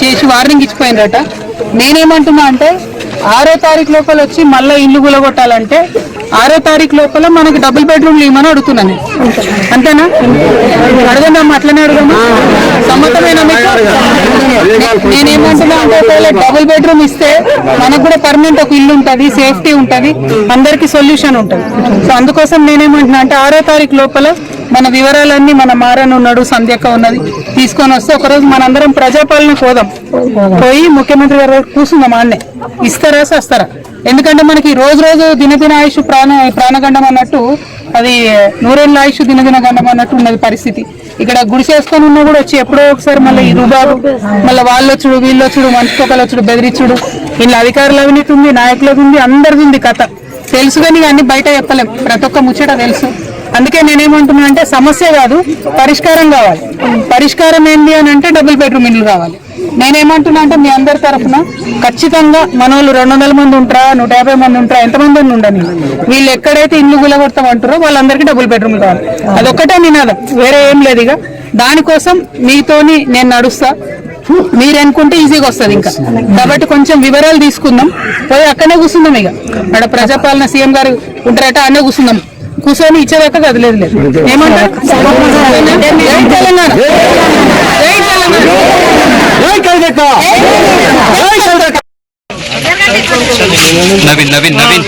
చేసి వార్నింగ్ ఇచ్చిపోయినరట. నేనేమంటున్నా అంటే ఆరో తారీఖు లోపల వచ్చి మళ్ళీ ఇల్లు గులగొట్టాలంటే ఆరో తారీఖు లోపల మనకి డబుల్ బెడ్రూమ్లు ఇవ్వమని అడుగుతున్నాను అంతేనా? అడగండి అట్లనే అడగమ్మా సమ్మతమైన నేనేమంటున్నా అంటే ఒకవేళ డబుల్ బెడ్రూమ్ ఇస్తే మనకు కూడా పర్మనెంట్ ఒక ఇల్లు ఉంటుంది సేఫ్టీ ఉంటది అందరికి సొల్యూషన్ ఉంటుంది. సో అందుకోసం నేనేమంటున్నా అంటే ఆరో తారీఖు లోపల మన వివరాలన్నీ మన మారన్ ఉన్నాడు సంధ్యక్క ఉన్నది. తీసుకొని వస్తే ఒకరోజు మనందరం ప్రజాపాలన పోదాం. పోయి ముఖ్యమంత్రి గారు కూర్చుందాం ఆన్నే ఇస్తారా వస్తారా ఎందుకంటే మనకి రోజు రోజు దినదిన ఆయుష్ ప్రాణ ప్రాణగండం అన్నట్టు అది నూరేళ్ళ ఆయుష్ దినదిన గండం అన్నట్టు ఉన్నది పరిస్థితి. ఇక్కడ గుడి చేసుకొని ఉన్నా కూడా వచ్చి ఎప్పుడో ఒకసారి మళ్ళీ ఈ రుబాబు మళ్ళీ వాళ్ళు వచ్చుడు వీళ్ళు వచ్చుడు మనిషికి ఒకరు వచ్చుడు బెదిరించుడు. వీళ్ళ అధికారుల అవినీతి ఉంది నాయకులది ఉంది అందరిది ఉంది కథ. తెలుసు కానీ అన్ని బయట చెప్పలేం. ప్రతి ఒక్క ముచ్చట తెలుసు. అందుకే నేనేమంటున్నా అంటే సమస్య కాదు పరిష్కారం కావాలి. పరిష్కారం ఏంటి అని అంటే డబుల్ బెడ్రూమ్ ఇల్లు కావాలి. నేనేమంటున్నా అంటే మీ అందరి తరఫున ఖచ్చితంగా మన వాళ్ళు రెండు వందల మంది ఉంటారా నూట యాభై మంది ఉంటారా ఎంతమంది అని ఉండని వీళ్ళు ఎక్కడైతే ఇల్లు గులగొడతామంటారో వాళ్ళందరికీ డబుల్ బెడ్రూమ్ కావాలి. అదొక్కటే నినాదం వేరే ఏం లేదు ఇక. దానికోసం మీతోని నేను నడుస్తా. మీరు అనుకుంటే ఈజీగా వస్తుంది ఇంకా. కాబట్టి కొంచెం వివరాలు తీసుకుందాం. పోయి అక్కడనే కూర్చుందాం ఇక. అక్కడ ప్రజాపాలన సీఎం గారు ఉంటారట అన్నే కూర్చుందాం. కూర్చొని ఇచ్చేదాకా కదలేదు లేదు. ఏమంటారు? తెలంగాణ. నవీన్ నవీన్ నవీన్.